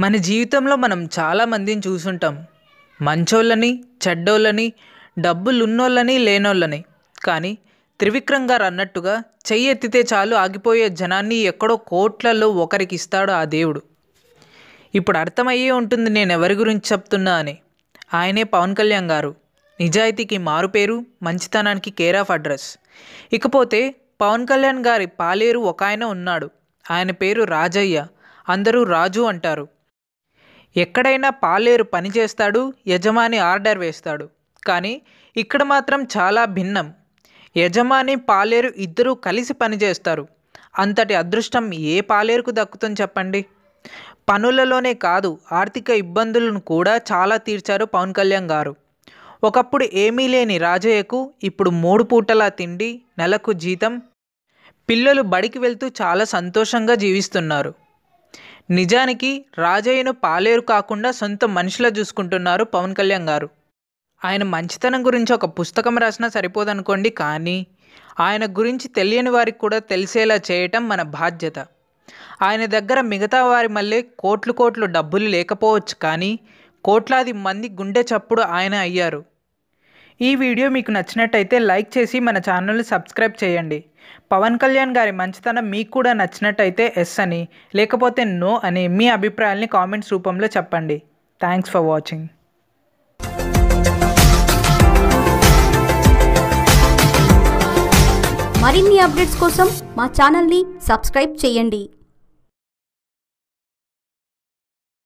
మన జీవితంలో మనం చాలామందిని చూసుంటాం. మంచోళ్ళని చెడ్డోళ్ళని డబ్బులున్నోళ్ళని లేనోళ్ళని. కానీ త్రివిక్రమ్ గారు అన్నట్టుగా చెయ్యి ఎత్తితే చాలు ఆగిపోయే జనాన్ని ఎక్కడో కోట్లలో ఒకరికి ఇస్తాడు ఆ దేవుడు. ఇప్పుడు అర్థమయ్యే ఉంటుంది నేను ఎవరి గురించి చెప్తున్నా అని. ఆయనే పవన్ కళ్యాణ్ గారు. నిజాయితీకి మారుపేరు మంచితనానికి కేర్ ఆఫ్ అడ్రస్. ఇకపోతే పవన్ కళ్యాణ్ గారి పాలేరు ఒక ఆయన ఉన్నాడు. ఆయన పేరు రాజయ్య. అందరూ రాజు అంటారు. ఎక్కడైనా పాలేరు పని చేస్తాడు యజమాని ఆర్డర్ వేస్తాడు. కానీ ఇక్కడ మాత్రం చాలా భిన్నం. యజమాని పాలేరు ఇద్దరూ కలిసి పనిచేస్తారు అంతటి అదృష్టం ఏ పాలేరుకు దక్కుతుంది చెప్పండి? పనులలోనే కాదు ఆర్థిక ఇబ్బందులను కూడా చాలా తీర్చారు పవన్ కళ్యాణ్ గారు. ఒకప్పుడు ఏమీ లేని రాజయ్యకు ఇప్పుడు మూడు పూటలా తిండి నెలకు జీతం. పిల్లలు బడికి వెళ్తూ చాలా సంతోషంగా జీవిస్తున్నారు. నిజానికి రాజయ్యను పాలేరు కాకుండా సొంత మనుషులా చూసుకుంటున్నారు పవన్ కళ్యాణ్ గారు. ఆయన మంచితనం గురించి ఒక పుస్తకం రాసినా సరిపోదనుకోండి కానీ ఆయన గురించి తెలియని వారికి కూడా తెలిసేలా చేయటం మన బాధ్యత. ఆయన దగ్గర మిగతా వారి మళ్ళీ కోట్లు కోట్లు డబ్బులు లేకపోవచ్చు కానీ కోట్లాది మంది గుండె చప్పుడు ఆయన అయ్యారు. ఈ వీడియో మీకు నచ్చినట్టయితే లైక్ చేసి మన ఛానల్ని సబ్స్క్రైబ్ చేయండి. పవన్ కళ్యాణ్ గారి మంచితనం మీకు కూడా నచ్చినట్టయితే ఎస్ అని లేకపోతే నో అని మీ అభిప్రాయాల్ని కామెంట్స్ రూపంలో చెప్పండి. థ్యాంక్స్ ఫర్ వాచింగ్ మరిన్ని అప్డేట్స్ కోసం మా ఛానల్ని సబ్స్క్రైబ్ చేయండి.